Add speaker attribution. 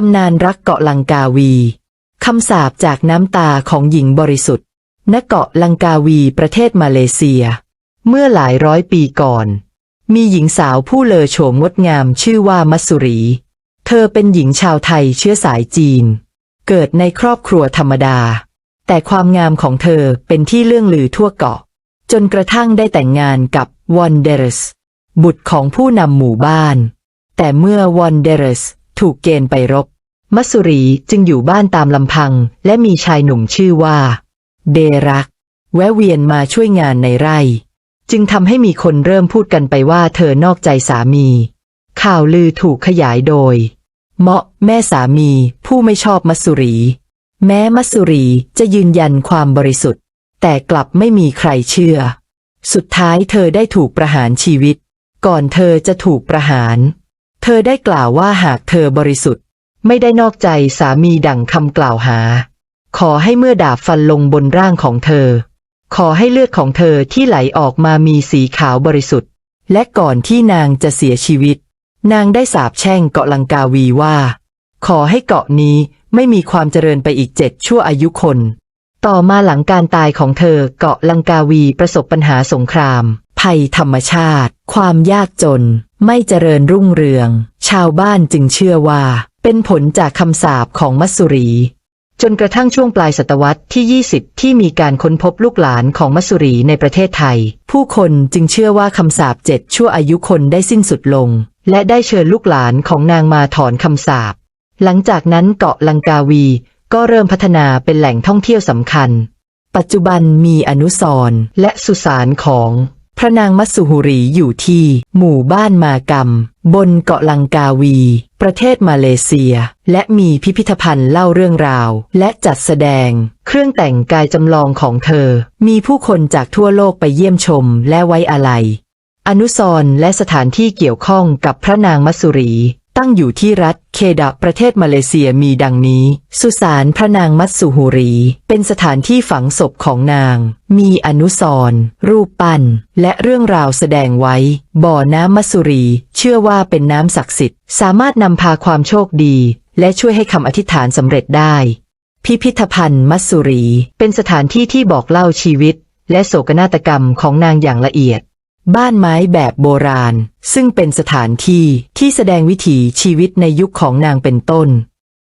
Speaker 1: ตำนานรักเกาะลังกาวี คำสาปจากน้ำตาของหญิงบริสุทธิ์ ณ เกาะลังกาวีประเทศมาเลเซีย เมื่อหลายร้อยปีก่อน มีหญิงสาวผู้เลอโฉมงดงามชื่อว่ามัสุรี เธอเป็นหญิงชาวไทยเชื้อสายจีน เกิดในครอบครัวธรรมดา แต่ความงามของเธอเป็นที่เลื่องลือทั่วเกาะ จนกระทั่งได้แต่งงานกับวอนเดรสบุตรของผู้นำหมู่บ้าน แต่เมื่อวอนเดรส ถูกเกณฑ์ไปรบ มัสุรีจึงอยู่บ้านตามลำพัง และมีชายหนุ่มชื่อว่า เดรัก แวะเวียนมาช่วยงานในไร่ จึงทำให้มีคนเริ่มพูดกันไปว่าเธอนอกใจสามี ข่าวลือถูกขยายโดย เมาะแม่สามีผู้ไม่ชอบมัสุรี แม้มัสุรีจะยืนยันความบริสุทธิ์ แต่กลับไม่มีใครเชื่อ สุดท้ายเธอได้ถูกประหารชีวิต ก่อนเธอจะถูกประหาร เธอได้กล่าวว่าหากเธอบริสุทธิ์ ไม่ได้นอกใจสามีดังคำกล่าวหา ขอให้เมื่อดาบฟันลงบนร่างของเธอ ขอให้เลือดของเธอที่ไหลออกมามีสีขาวบริสุทธิ์ และก่อนที่นางจะเสียชีวิต นางได้สาปแช่งเกาะลังกาวีว่า ขอให้เกาะนี้ไม่มีความเจริญไปอีกเจ็ดชั่วอายุคน ต่อมาหลังการตายของเธอเกาะลังกาวีประสบปัญหาสงคราม ภัยธรรมชาติ ความยากจน ไม่เจริญรุ่งเรือง ชาวบ้านจึงเชื่อว่า เป็นผลจากคำสาปของมัสสุรี จนกระทั่งช่วงปลายศตวรรษที่ 20 ที่มีการค้นพบลูกหลานของมัสสุรีในประเทศไทย ผู้คนจึงเชื่อว่าคำสาปเจ็ดชั่วอายุคนได้สิ้นสุดลง และได้เชิญลูกหลานของนางมาถอนคำสาปหลังจากนั้นเกาะลังกาวีก็เริ่มพัฒนาเป็นแหล่งท่องเที่ยวสำคัญ ปัจจุบันมีอนุสรณ์และสุสานของ พระนางมัสสุหุรีอยู่ที่ หมู่บ้านมากรรม บนเกาะลังกาวี ประเทศมาเลเซีย และมีพิพิธภัณฑ์เล่าเรื่องราว และจัดแสดง เครื่องแต่งกายจำลองของเธอ มีผู้คนจากทั่วโลกไปเยี่ยมชมและไว้อาลัย อนุสรณ์และสถานที่เกี่ยวข้องกับพระนางมัสสุรี ตั้งอยู่ที่รัฐเคดะประเทศมาเลเซียมีดังนี้ สุสานพระนางมัตสุหูรี เป็นสถานที่ฝังศพของนาง มีอนุสรณ์รูปปั้น และเรื่องราวแสดงไว้ บ่อน้ำมัสสุรี เชื่อว่าเป็นน้ำศักดิ์สิทธิ์ สามารถนำพาความโชคดี และช่วยให้คำอธิษฐานสำเร็จได้ พิพิธภัณฑ์มัสสุรี เป็นสถานที่ที่บอกเล่าชีวิต และโศกนาฏกรรมของนางอย่างละเอียด บ้านไม้แบบโบราณ ซึ่งเป็นสถานที่ที่แสดงวิถีชีวิตในยุคของนางเป็นต้น